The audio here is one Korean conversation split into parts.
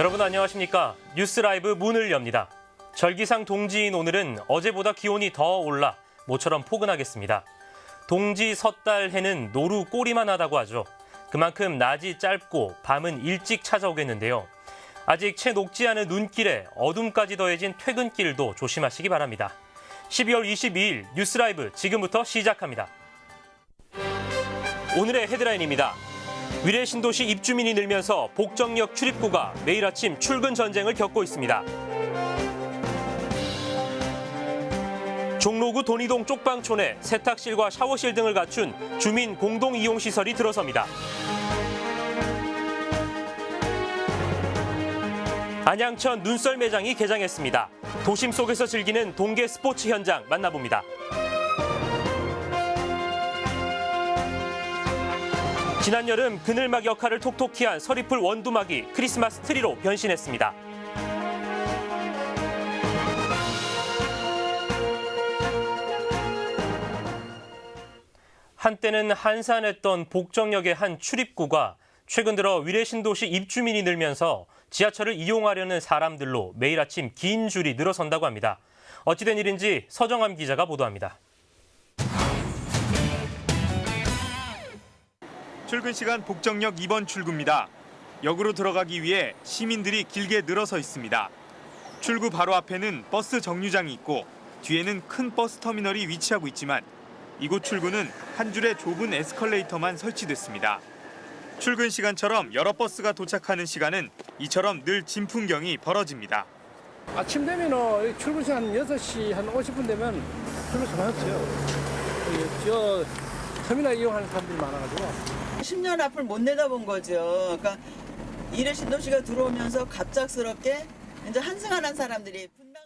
여러분 안녕하십니까? 뉴스 라이브 문을 엽니다. 절기상 동지인 오늘은 어제보다 기온이 더 올라 모처럼 포근하겠습니다. 동지 섣달 해는 노루 꼬리만 하다고 하죠. 그만큼 낮이 짧고 밤은 일찍 찾아오겠는데요. 아직 채 녹지 않은 눈길에 어둠까지 더해진 퇴근길도 조심하시기 바랍니다. 12월 22일 뉴스 라이브 지금부터 시작합니다. 오늘의 헤드라인입니다. 위례 신도시 입주민이 늘면서 복정역 출입구가 매일 아침 출근 전쟁을 겪고 있습니다. 종로구 돈이동 쪽방촌에 세탁실과 샤워실 등을 갖춘 주민 공동 이용 시설이 들어섭니다. 안양천 눈썰 매장이 개장했습니다. 도심 속에서 즐기는 동계 스포츠 현장 만나봅니다. 지난 여름 그늘막 역할을 톡톡히 한 서리풀 원두막이 크리스마스 트리로 변신했습니다. 한때는 한산했던 복정역의 한 출입구가 최근 들어 위례 신도시 입주민이 늘면서 지하철을 이용하려는 사람들로 매일 아침 긴 줄이 늘어선다고 합니다. 어찌된 일인지 서정함 기자가 보도합니다. 출근 시간 복정역 2번 출구입니다. 역으로 들어가기 위해 시민들이 길게 늘어서 있습니다. 출구 바로 앞에는 버스 정류장이 있고 뒤에는 큰 버스 터미널이 위치하고 있지만 이곳 출구는 한 줄의 좁은 에스컬레이터만 설치됐습니다. 출근 시간처럼 여러 버스가 도착하는 시간은 이처럼 늘 진풍경이 벌어집니다. 아침 되면은 출근 시간 6시 한 50분 되면 출근 전화했어요. 저 터미널 이용하는 사람들이 많아가지고 10년 앞을 못 내다본 거죠. 그러니까 이래 신도시가 들어오면서 갑작스럽게 이제 한승하는 사람들이 분당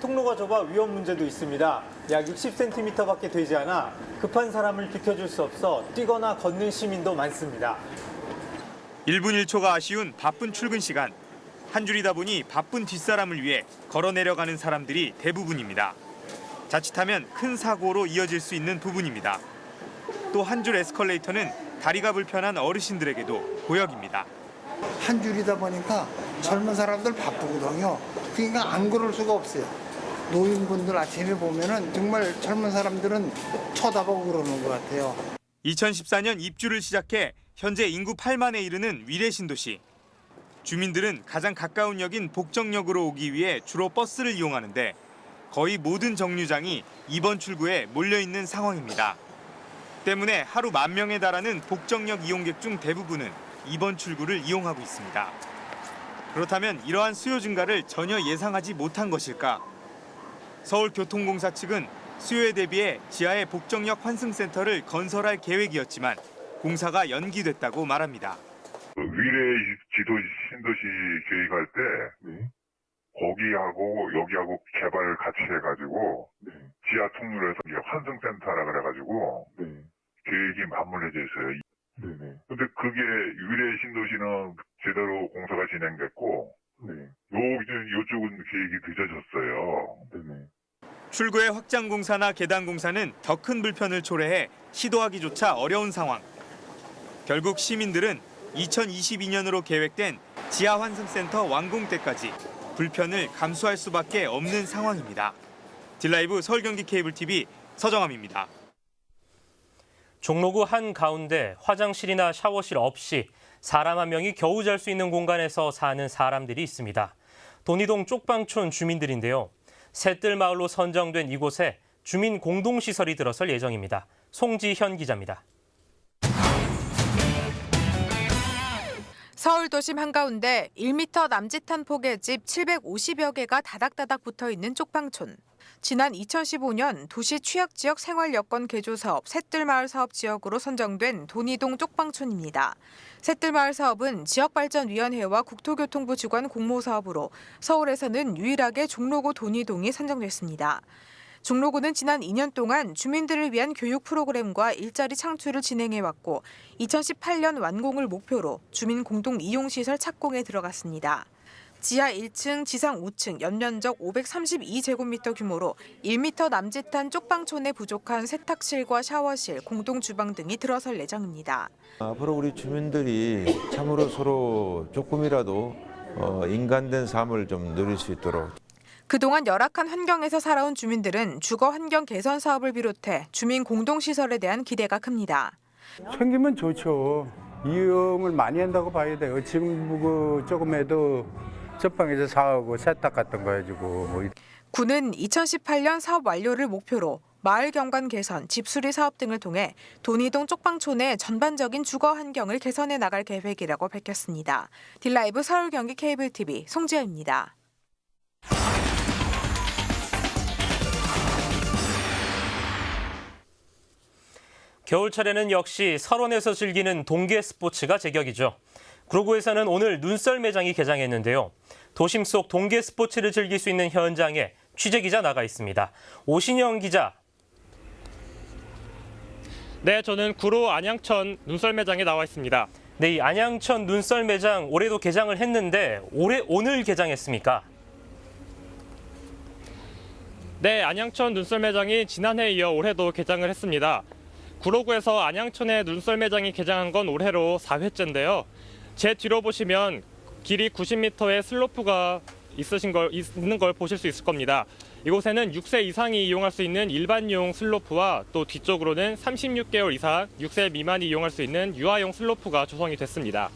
통로가 좁아 위험 문제도 있습니다. 약 60cm밖에 되지 않아 급한 사람을 비켜줄 수 없어 뛰거나 걷는 시민도 많습니다. 1분 1초가 아쉬운 바쁜 출근 시간. 한 줄이다 보니 바쁜 뒷사람을 위해 걸어 내려가는 사람들이 대부분입니다. 자칫하면 큰 사고로 이어질 수 있는 부분입니다. 또 한 줄 에스컬레이터는 다리가 불편한 어르신들에게도 고역입니다. 한 줄이다 보니까 젊은 사람들 바쁘거든요. 그러니까 안 걸을 수가 없어요. 노인분들 아침에 보면은 정말 젊은 사람들은 쳐다보고 그러는 것 같아요. 2014년 입주를 시작해 현재 인구 8만에 이르는 위례 신도시. 주민들은 가장 가까운 역인 복정역으로 오기 위해 주로 버스를 이용하는데 거의 모든 정류장이 이번 출구에 몰려 있는 상황입니다. 때문에 하루 만 명에 달하는 복정역 이용객 중 대부분은 이번 출구를 이용하고 있습니다. 그렇다면 이러한 수요 증가를 전혀 예상하지 못한 것일까? 서울교통공사 측은 수요에 대비해 지하의 복정역 환승센터를 건설할 계획이었지만 공사가 연기됐다고 말합니다. 그 위례 지도 신도시 계획할 때 거기하고 여기하고 개발을 같이 해가지고 지하 통로에서 환승센터라 그래가지고 계획이 맞물려져 있어요. 근데 그게 위례 신도시는 제대로 공사가 진행됐고 요 이제 요쪽은 계획이 늦어졌어요. 출구의 확장 공사나 계단 공사는 더 큰 불편을 초래해 시도하기조차 어려운 상황. 결국 시민들은 2022년으로 계획된 지하 환승센터 완공 때까지 불편을 감수할 수밖에 없는 상황입니다. 딜라이브 서울 경기 케이블 TV 서정함입니다. 종로구 한 가운데 화장실이나 샤워실 없이 사람 한 명이 겨우 잘 수 있는 공간에서 사는 사람들이 있습니다. 돈이동 쪽방촌 주민들인데요. 새뜰 마을로 선정된 이곳에 주민 공동시설이 들어설 예정입니다. 송지현 기자입니다. 서울 도심 한가운데 1m 남짓한 폭의 집 750여 개가 다닥다닥 붙어 있는 쪽방촌. 지난 2015년 도시 취약 지역 생활 여건 개조 사업 새뜰마을 사업 지역으로 선정된 돈이동 쪽방촌입니다. 새뜰마을 사업은 지역발전위원회와 국토교통부 주관 공모 사업으로 서울에서는 유일하게 종로구 돈이동이 선정됐습니다. 종로구는 지난 2년 동안 주민들을 위한 교육 프로그램과 일자리 창출을 진행해 왔고 2018년 완공을 목표로 주민 공동 이용 시설 착공에 들어갔습니다. 지하 1층, 지상 5층, 연면적 532제곱미터 규모로 1m 남짓한 쪽방촌에 부족한 세탁실과 샤워실, 공동 주방 등이 들어설 예정입니다. 앞으로 우리 주민들이 참으로 서로 조금이라도 어, 인간된 삶을 좀 누릴 수 있도록 그동안 열악한 환경에서 살아온 주민들은 주거 환경 개선 사업을 비롯해 주민 공동시설에 대한 기대가 큽니다. 생기면 좋죠. 이용을 많이 한다고 봐야 돼요. 지금 그 조금에도 저방에서 사하고 세탁 같은 거 해주고 뭐 구는 2018년 사업 완료를 목표로 마을 경관 개선, 집수리 사업 등을 통해 돈이동 쪽방촌의 전반적인 주거 환경을 개선해 나갈 계획이라고 밝혔습니다. 딜라이브 서울 경기 케이블 TV 송지현입니다. 겨울철에는 역시 설원에서 즐기는 동계 스포츠가 제격이죠. 구로구에서는 오늘 눈썰 매장이 개장했는데요. 도심 속 동계 스포츠를 즐길 수 있는 현장에 취재 기자 나가 있습니다. 오신영 기자, 네, 저는 구로 안양천 눈썰 매장에 나와 있습니다. 네, 이 안양천 눈썰 매장 올해도 개장을 했는데 올해 오늘 개장했습니까? 네, 안양천 눈썰 매장이 지난해에 이어 올해도 개장을 했습니다. 구로구에서 안양천의 눈썰 매장이 개장한 건 올해로 4회째인데요. 제 뒤로 보시면 길이 90m의 슬로프가 있으신 걸 있는 걸 보실 수 있을 겁니다. 이곳에는 6세 이상이 이용할 수 있는 일반용 슬로프와 또 뒤쪽으로는 36개월 이상 6세 미만이 이용할 수 있는 유아용 슬로프가 조성이 됐습니다.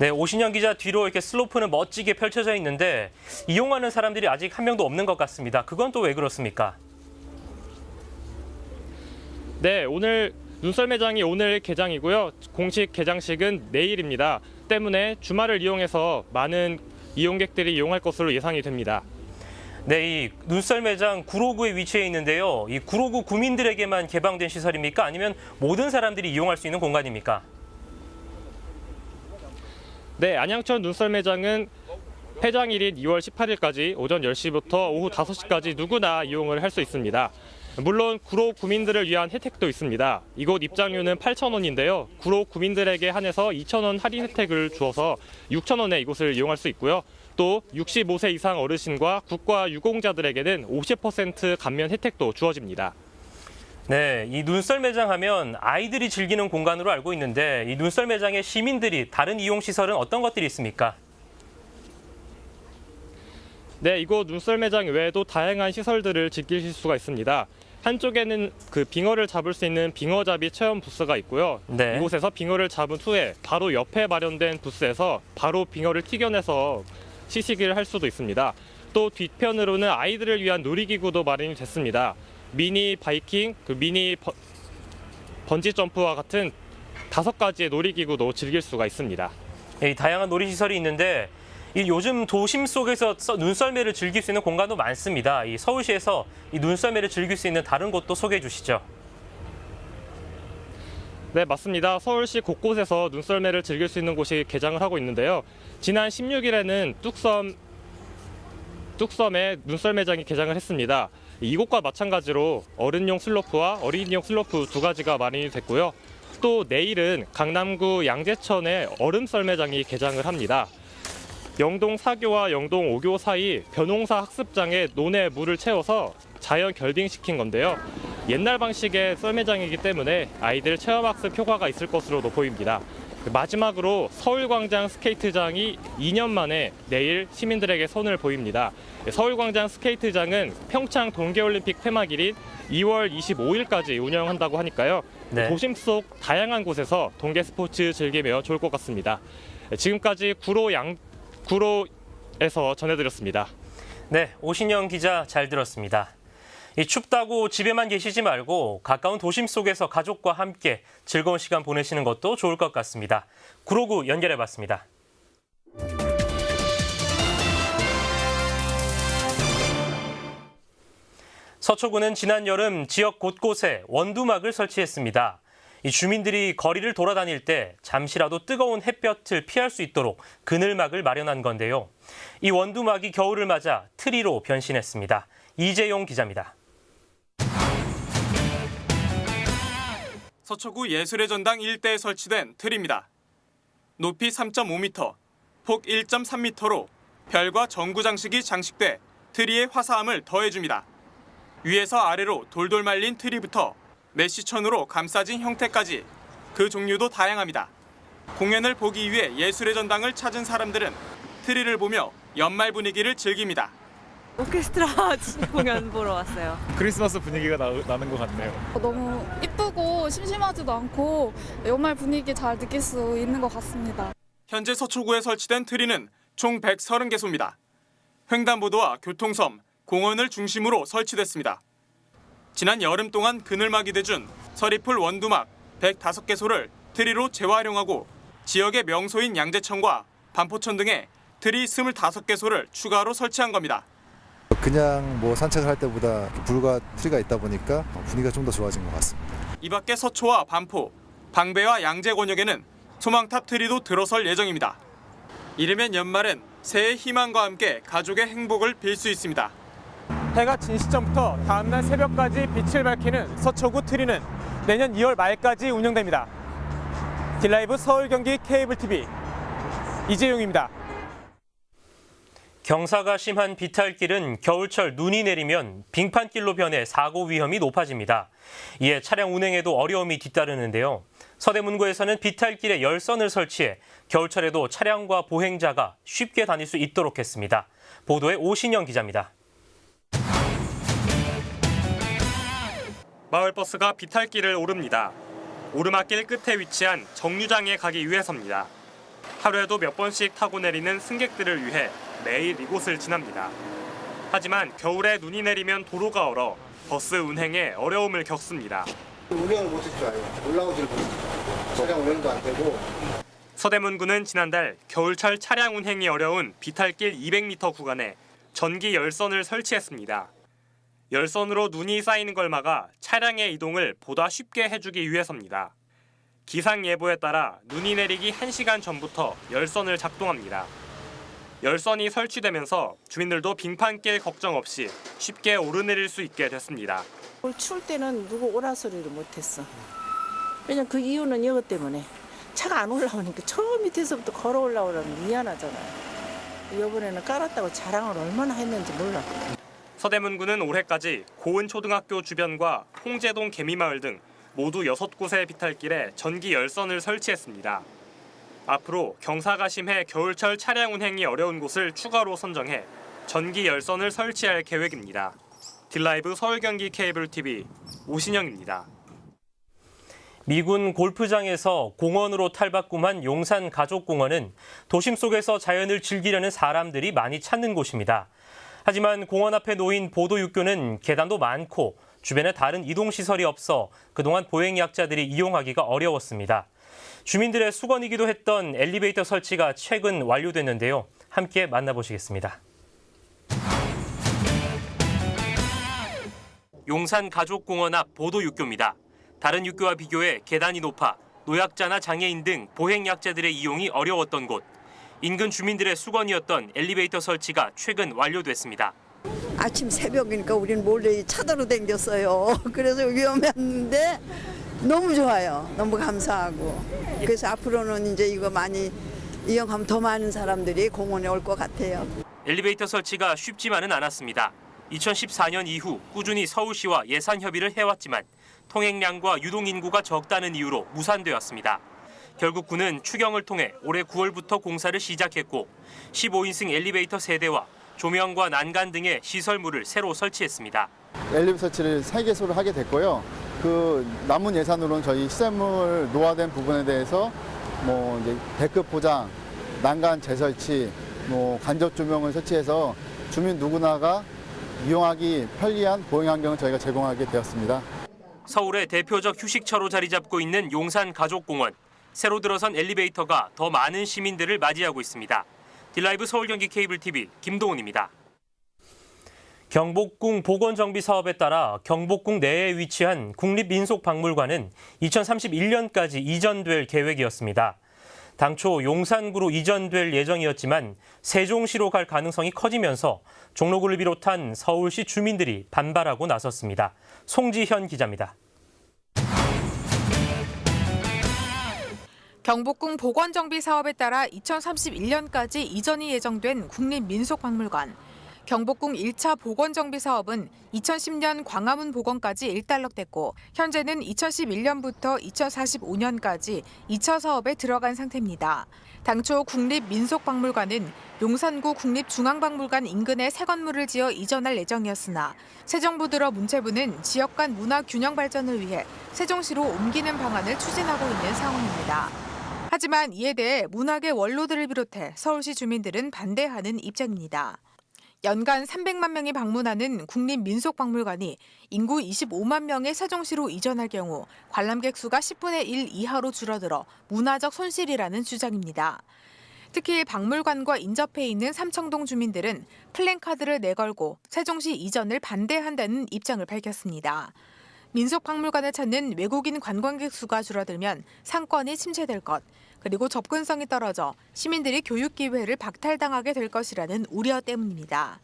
네, 오신영 기자 뒤로 이렇게 슬로프는 멋지게 펼쳐져 있는데 이용하는 사람들이 아직 한 명도 없는 것 같습니다. 그건 또 왜 그렇습니까? 네, 오늘 눈썰 매장이 오늘 개장이고요. 공식 개장식은 내일입니다. 때문에 주말을 이용해서 많은 이용객들이 이용할 것으로 예상이 됩니다. 네, 이 눈썰 매장 구로구에 위치해 있는데요. 이 구로구 구민들에게만 개방된 시설입니까? 아니면 모든 사람들이 이용할 수 있는 공간입니까? 네, 안양천 눈썰 매장은 폐장일인 2월 18일까지 오전 10시부터 오후 5시까지 누구나 이용을 할 수 있습니다. 물론 구로 구민들을 위한 혜택도 있습니다. 이곳 입장료는 8,000원인데요. 구로 구민들에게 한해서 2,000원 할인 혜택을 주어서 6,000원에 이곳을 이용할 수 있고요. 또 65세 이상 어르신과 국가 유공자들에게는 50% 감면 혜택도 주어집니다. 네, 이 눈썰 매장 하면 아이들이 즐기는 공간으로 알고 있는데 이 눈썰 매장에 시민들이 다른 이용 시설은 어떤 것들이 있습니까? 네, 이곳 눈썰 매장 외에도 다양한 시설들을 즐기실 수가 있습니다. 한쪽에는 그 빙어를 잡을 수 있는 빙어잡이 체험 부스가 있고요. 네. 이곳에서 빙어를 잡은 후에 바로 옆에 마련된 부스에서 바로 빙어를 튀겨내서 시식을 할 수도 있습니다. 또 뒤편으로는 아이들을 위한 놀이기구도 마련이 됐습니다. 미니 바이킹, 그 미니 버- 번지 점프와 같은 다섯 가지의 놀이기구도 즐길 수가 있습니다. 이 다양한 놀이 시설이 있는데 이 요즘 도심 속에서 써- 눈썰매를 즐길 수 있는 공간도 많습니다. 이 서울시에서 이 눈썰매를 즐길 수 있는 다른 곳도 소개해 주시죠. 네, 맞습니다. 서울시 곳곳에서 눈썰매를 즐길 수 있는 곳이 개장을 하고 있는데요. 지난 16일에는 뚝섬 뚝섬에 눈썰매장이 개장을 했습니다. 이곳과 마찬가지로 어른용 슬로프와 어린이용 슬로프 두 가지가 마련이 됐고요. 또 내일은 강남구 양재천에 얼음썰매장이 개장을 합니다. 영동 4교와 영동 5교 사이 변홍사 학습장에 논에 물을 채워서 자연 결빙시킨 건데요. 옛날 방식의 썰매장이기 때문에 아이들 체험학습 효과가 있을 것으로도 보입니다. 마지막으로 서울광장 스케이트장이 2년 만에 내일 시민들에게 선을 보입니다. 서울광장 스케이트장은 평창 동계올림픽 폐막일인 2월 25일까지 운영한다고 하니까요. 네. 도심 속 다양한 곳에서 동계 스포츠 즐기며 좋을 것 같습니다. 지금까지 구로 양 구로에서 전해드렸습니다. 네, 오신영 기자 잘 들었습니다. 이 춥다고 집에만 계시지 말고 가까운 도심 속에서 가족과 함께 즐거운 시간 보내시는 것도 좋을 것 같습니다. 구로구 연결해 봤습니다. 서초구는 지난 여름 지역 곳곳에 원두막을 설치했습니다. 이 주민들이 거리를 돌아다닐 때 잠시라도 뜨거운 햇볕을 피할 수 있도록 그늘막을 마련한 건데요. 이 원두막이 겨울을 맞아 트리로 변신했습니다. 이재용 기자입니다. 서초구 예술의 전당 일대에 설치된 틀입니다. 높이 3.5m, 폭 1.3m로 별과 전구 장식이 장식돼 트리의 화사함을 더해줍니다. 위에서 아래로 돌돌 말린 트리부터 메시천으로 감싸진 형태까지 그 종류도 다양합니다. 공연을 보기 위해 예술의 전당을 찾은 사람들은 트리를 보며 연말 분위기를 즐깁니다. 오케스트라 공연 보러 왔어요. 크리스마스 분위기가 나, 나는 것 같네요. 너무 이쁘고 심심하지도 않고 연말 분위기 잘 느낄 수 있는 것 같습니다. 현재 서초구에 설치된 트리는 총 130개소입니다. 횡단보도와 교통섬, 공원을 중심으로 설치됐습니다. 지난 여름 동안 그늘막이 돼준 서리풀 원두막 105개 소를 트리로 재활용하고 지역의 명소인 양재천과 반포천 등에 트리 25개 소를 추가로 설치한 겁니다. 그냥 뭐 산책을 할 때보다 불과 트리가 있다 보니까 분위기가 좀 더 좋아진 것 같습니다. 이 밖에 서초와 반포, 방배와 양재 권역에는 소망탑 트리도 들어설 예정입니다. 이르면 연말엔 새해 희망과 함께 가족의 행복을 빌 수 있습니다. 해가 진 시점부터 다음날 새벽까지 빛을 밝히는 서초구 트리는 내년 2월 말까지 운영됩니다. 딜라이브 서울 경기 케이블 TV 이재용입니다. 경사가 심한 비탈길은 겨울철 눈이 내리면 빙판길로 변해 사고 위험이 높아집니다. 이에 차량 운행에도 어려움이 뒤따르는데요. 서대문구에서는 비탈길에 열선을 설치해 겨울철에도 차량과 보행자가 쉽게 다닐 수 있도록 했습니다. 보도에 오신영 기자입니다. 마을버스가 비탈길을 오릅니다. 오르막길 끝에 위치한 정류장에 가기 위해서입니다. 하루에도 몇 번씩 타고 내리는 승객들을 위해 매일 이곳을 지납니다. 하지만 겨울에 눈이 내리면 도로가 얼어 버스 운행에 어려움을 겪습니다. 운행을 알아요. 올라오질 못해요. 차량 운행도 안 되고. 서대문구는 지난달 겨울철 차량 운행이 어려운 비탈길 200m 구간에 전기 열선을 설치했습니다. 열선으로 눈이 쌓이는 걸 막아 차량의 이동을 보다 쉽게 해주기 위해서입니다. 기상 예보에 따라 눈이 내리기 1시간 전부터 열선을 작동합니다. 열선이 설치되면서 주민들도 빙판길 걱정 없이 쉽게 오르내릴 수 있게 됐습니다. 추울 때는 누구 오라 소리를 못했어. 왜냐면 그 이유는 이것 때문에 차가 안 올라오니까 저 밑에서부터 걸어 올라오려면 미안하잖아요. 이번에는 깔았다고 자랑을 얼마나 했는지 몰라. 서대문구는 올해까지 고은초등학교 주변과 홍제동 개미마을 등 모두 6곳의 비탈길에 전기 열선을 설치했습니다. 앞으로 경사가 심해 겨울철 차량 운행이 어려운 곳을 추가로 선정해 전기 열선을 설치할 계획입니다. 딜라이브 서울 경기 케이블 TV 오신영입니다. 미군 골프장에서 공원으로 탈바꿈한 용산 가족공원은 도심 속에서 자연을 즐기려는 사람들이 많이 찾는 곳입니다. 하지만 공원 앞에 놓인 보도 육교는 계단도 많고 주변에 다른 이동시설이 없어 그동안 보행약자들이 이용하기가 어려웠습니다. 주민들의 수건이기도 했던 엘리베이터 설치가 최근 완료됐는데요. 함께 만나보시겠습니다. 용산 가족공원 앞 보도 육교입니다. 다른 육교와 비교해 계단이 높아 노약자나 장애인 등 보행약자들의 이용이 어려웠던 곳. 인근 주민들의 수건이었던 엘리베이터 설치가 최근 완료됐습니다. 아침 새벽이니까 우리는 몰래 차도로 댕겼어요. 그래서 위험했는데 너무 좋아요. 너무 감사하고. 그래서 앞으로는 이제 이거 많이 이용하면 더 많은 사람들이 공원에 올 것 같아요. 엘리베이터 설치가 쉽지만은 않았습니다. 2014년 이후 꾸준히 서울시와 예산 협의를 해왔지만 통행량과 유동 인구가 적다는 이유로 무산되었습니다. 결국 구는 추경을 통해 올해 9월부터 공사를 시작했고 15인승 엘리베이터 세대와 조명과 난간 등의 시설물을 새로 설치했습니다. 엘리베이터 설치를 3개소를 하게 됐고요. 그 남은 예산으로는 저희 시설물 노화된 부분에 대해서 뭐 이제 배급 포장, 난간 재설치, 뭐 간접 조명을 설치해서 주민 누구나가 이용하기 편리한 보행 환경을 저희가 제공하게 되었습니다. 서울의 대표적 휴식처로 자리 잡고 있는 용산 가족공원. 새로 들어선 엘리베이터가 더 많은 시민들을 맞이하고 있습니다. 딜라이브 서울 경기 케이블 TV 김동훈입니다. 경복궁 보건정비 사업에 따라 경복궁 내에 위치한 국립민속박물관은 2031년까지 이전될 계획이었습니다. 당초 용산구로 이전될 예정이었지만 세종시로 갈 가능성이 커지면서 종로구를 비롯한 서울시 주민들이 반발하고 나섰습니다. 송지현 기자입니다. 경복궁 복원 정비 사업에 따라 2031년까지 이전이 예정된 국립민속박물관. 경복궁 1차 복원 정비 사업은 2010년 광화문 복원까지 일단락됐고 현재는 2011년부터 2045년까지 2차 사업에 들어간 상태입니다. 당초 국립민속박물관은 용산구 국립중앙박물관 인근에 새 건물을 지어 이전할 예정이었으나 새 정부 들어 문체부는 지역 간 문화 균형 발전을 위해 세종시로 옮기는 방안을 추진하고 있는 상황입니다. 하지만 이에 대해 문학의 원로들을 비롯해 서울시 주민들은 반대하는 입장입니다. 연간 300만 명이 방문하는 국립민속박물관이 인구 25만 명의 세종시로 이전할 경우 관람객 수가 10분의 1 이하로 줄어들어 문화적 손실이라는 주장입니다. 특히 박물관과 인접해 있는 삼청동 주민들은 플랜카드를 내걸고 세종시 이전을 반대한다는 입장을 밝혔습니다. 민속박물관을 찾는 외국인 관광객 수가 줄어들면 상권이 침체될 것, 그리고 접근성이 떨어져 시민들이 교육 기회를 박탈당하게 될 것이라는 우려 때문입니다.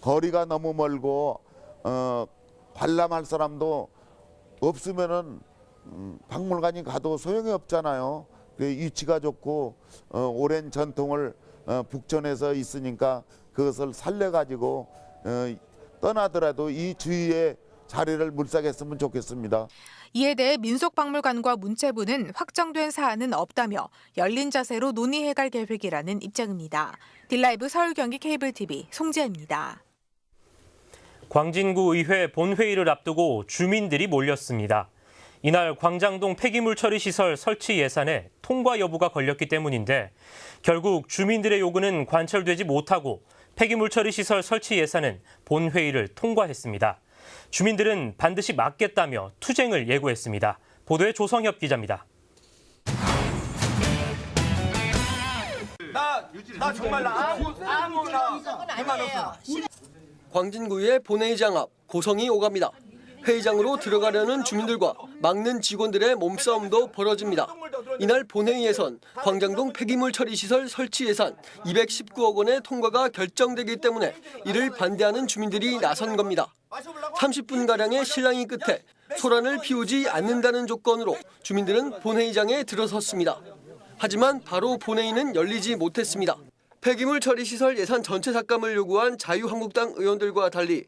거리가 너무 멀고 어, 관람할 사람도 없으면은 음, 박물관이 가도 소용이 없잖아요. 그 위치가 좋고 어, 오랜 전통을 어, 북전에서 있으니까 그것을 살려 가지고 어, 떠나더라도 이 주위에 자리를 물색했으면 좋겠습니다. 이에 대해 민속박물관과 문체부는 확정된 사안은 없다며 열린 자세로 논의해갈 계획이라는 입장입니다. 딜라이브 서울 경기 케이블 TV 송지아입니다. 광진구 의회 본회의를 앞두고 주민들이 몰렸습니다. 이날 광장동 폐기물 처리 시설 설치 예산에 통과 여부가 걸렸기 때문인데 결국 주민들의 요구는 관철되지 못하고 폐기물 처리 시설 설치 예산은 본회의를 통과했습니다. 주민들은 반드시 막겠다며 투쟁을 예고했습니다. 보도에 조성엽 기자입니다. 나 정말 나 아무 아무나 불만 없어. 광진구의 본회의장 앞 고성이 오갑니다. 회의장으로 들어가려는 주민들과 막는 직원들의 몸싸움도 벌어집니다. 이날 본회의에선 광장동 폐기물 처리 시설 설치 예산 219억 원의 통과가 결정되기 때문에 이를 반대하는 주민들이 나선 겁니다. 30분가량의 실랑이 끝에 소란을 피우지 않는다는 조건으로 주민들은 본회의장에 들어섰습니다. 하지만 바로 본회의는 열리지 못했습니다. 폐기물 처리 시설 예산 전체 삭감을 요구한 자유한국당 의원들과 달리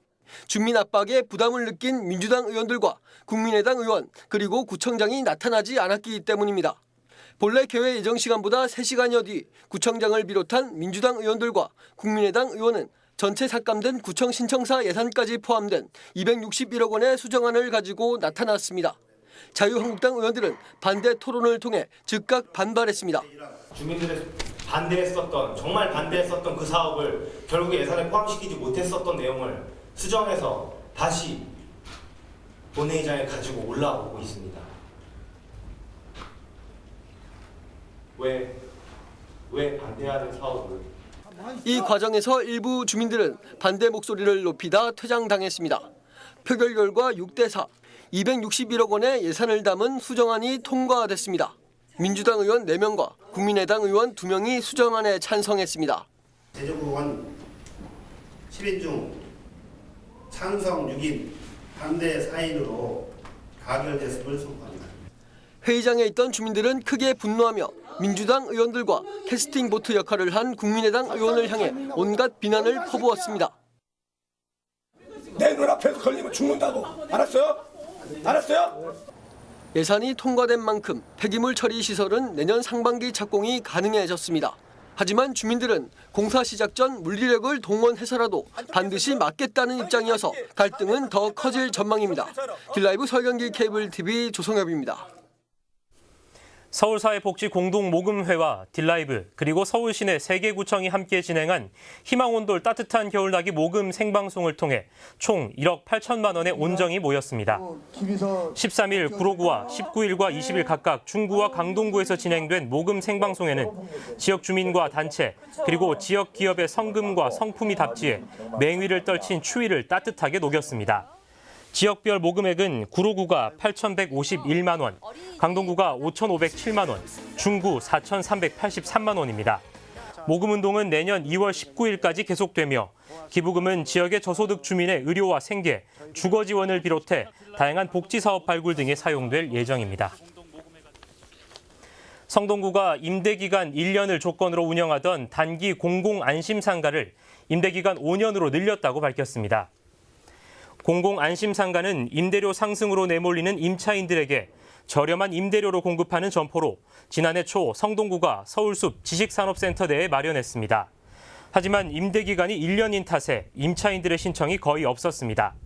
주민 압박에 부담을 느낀 민주당 의원들과 국민의당 의원 그리고 구청장이 나타나지 않았기 때문입니다. 본래 개회 예정 시간보다 3시간여 뒤 구청장을 비롯한 민주당 의원들과 국민의당 의원은 전체 삭감된 구청 신청사 예산까지 포함된 261억 원의 수정안을 가지고 나타났습니다. 자유한국당 의원들은 반대 토론을 통해 즉각 반발했습니다. 주민들의 반대했었던 정말 반대했었던 그 사업을 결국 예산에 포함시키지 못했었던 내용을 수정해서 다시 본회의장에 가지고 올라오고 있습니다. 왜, 왜 반대하는 사업을 이 과정에서 일부 주민들은 반대 목소리를 높이다 퇴장당했습니다. 표결 결과 6대 4, 261억 원의 예산을 담은 수정안이 통과됐습니다. 민주당 의원 4명과 국민의당 의원 2명이 수정안에 찬성했습니다. 제주국은 10인 중 찬성 6인, 반대 4인으로 가결됐음을 선포합니다. 회의장에 있던 주민들은 크게 분노하며 민주당 의원들과 캐스팅 보트 역할을 한 국민의당 의원을 향해 온갖 비난을 퍼부었습니다. 내 눈앞에서 걸리면 죽는다고 알았어요? 알았어요? 예산이 통과된 만큼 폐기물 처리 시설은 내년 상반기 착공이 가능해졌습니다. 하지만 주민들은 공사 시작 전 물리력을 동원해서라도 반드시 막겠다는 입장이어서 갈등은 더 커질 전망입니다. 딜라이브 설경기 케이블 TV 조성엽입니다. 서울사회복지공동모금회와 딜라이브 그리고 서울시내 세개 구청이 함께 진행한 희망온돌 따뜻한 겨울나기 모금 생방송을 통해 총 1억 8천만 원의 온정이 모였습니다. 13일 구로구와 19일과 20일 각각 중구와 강동구에서 진행된 모금 생방송에는 지역 주민과 단체 그리고 지역 기업의 성금과 성품이 답지해 맹위를 떨친 추위를 따뜻하게 녹였습니다. 지역별 모금액은 구로구가 8,151만 원, 강동구가 5,507만 원, 중구 4,383만 원입니다. 모금 운동은 내년 2월 19일까지 계속되며 기부금은 지역의 저소득 주민의 의료와 생계, 주거 지원을 비롯해 다양한 복지 사업 발굴 등에 사용될 예정입니다. 성동구가 임대 기간 1년을 조건으로 운영하던 단기 공공 안심 상가를 임대 기간 5년으로 늘렸다고 밝혔습니다. 공공안심상가는 임대료 상승으로 내몰리는 임차인들에게 저렴한 임대료로 공급하는 점포로 지난해 초 성동구가 서울숲 지식산업센터 내에 마련했습니다. 하지만 임대 기간이 1년인 탓에 임차인들의 신청이 거의 없었습니다.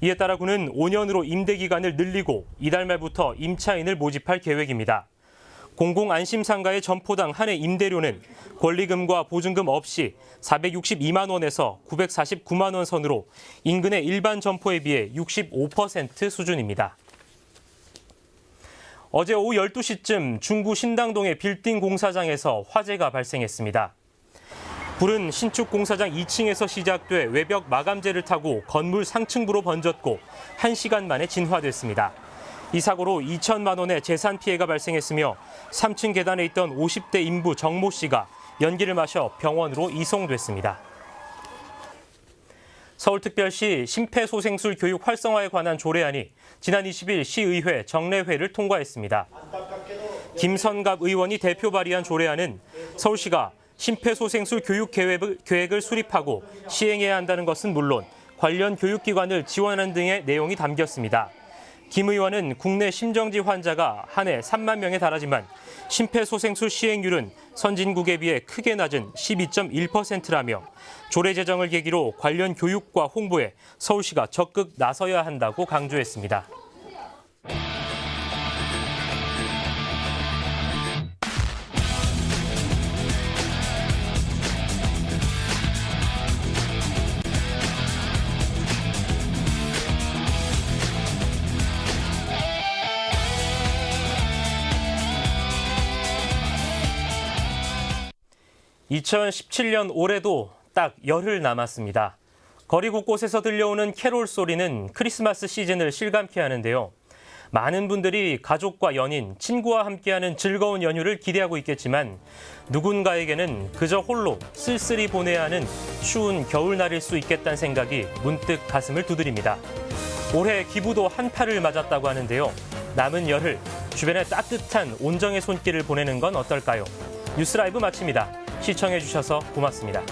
이에 따라 구는 5년으로 임대 기간을 늘리고 이달 말부터 임차인을 모집할 계획입니다. 공공안심상가의 점포당 한 해 임대료는 권리금과 보증금 없이 462만 원에서 949만 원 선으로 인근의 일반 점포에 비해 65% 수준입니다. 어제 오후 12시쯤 중구 신당동의 빌딩 공사장에서 화재가 발생했습니다. 불은 신축 공사장 2층에서 시작돼 외벽 마감재를 타고 건물 상층부로 번졌고 1시간 만에 진화됐습니다. 이 사고로 2천만 원의 재산 피해가 발생했으며 3층 계단에 있던 50대 인부 정모 씨가 연기를 마셔 병원으로 이송됐습니다. 서울특별시 심폐소생술 교육 활성화에 관한 조례안이 지난 20일 시의회 정례회를 통과했습니다. 김선갑 의원이 대표 발의한 조례안은 서울시가 심폐소생술 교육 계획을, 수립하고 시행해야 한다는 것은 물론 관련 교육기관을 지원하는 등의 내용이 담겼습니다. 김 의원은 국내 심정지 환자가 한 해 3만 명에 달하지만 심폐소생술 시행률은 선진국에 비해 크게 낮은 12.1%라며 조례 제정을 계기로 관련 교육과 홍보에 서울시가 적극 나서야 한다고 강조했습니다. (2017년) 올해도 딱 열흘 남았습니다. 거리 곳곳에서 들려오는 캐롤 소리는 크리스마스 시즌을 실감케 하는데요. 많은 분들이 가족과 연인, 친구와 함께하는 즐거운 연휴를 기대하고 있겠지만 누군가에게는 그저 홀로 쓸쓸히 보내야 하는 추운 겨울날일 수 있겠다는 생각이 문득 가슴을 두드립니다. 올해 기부도 한파를 맞았다고 하는데요. 남은 열흘 주변에 따뜻한 온정의 손길을 보내는 건 어떨까요? 뉴스 라이브 마칩니다. 시청해주셔서 고맙습니다.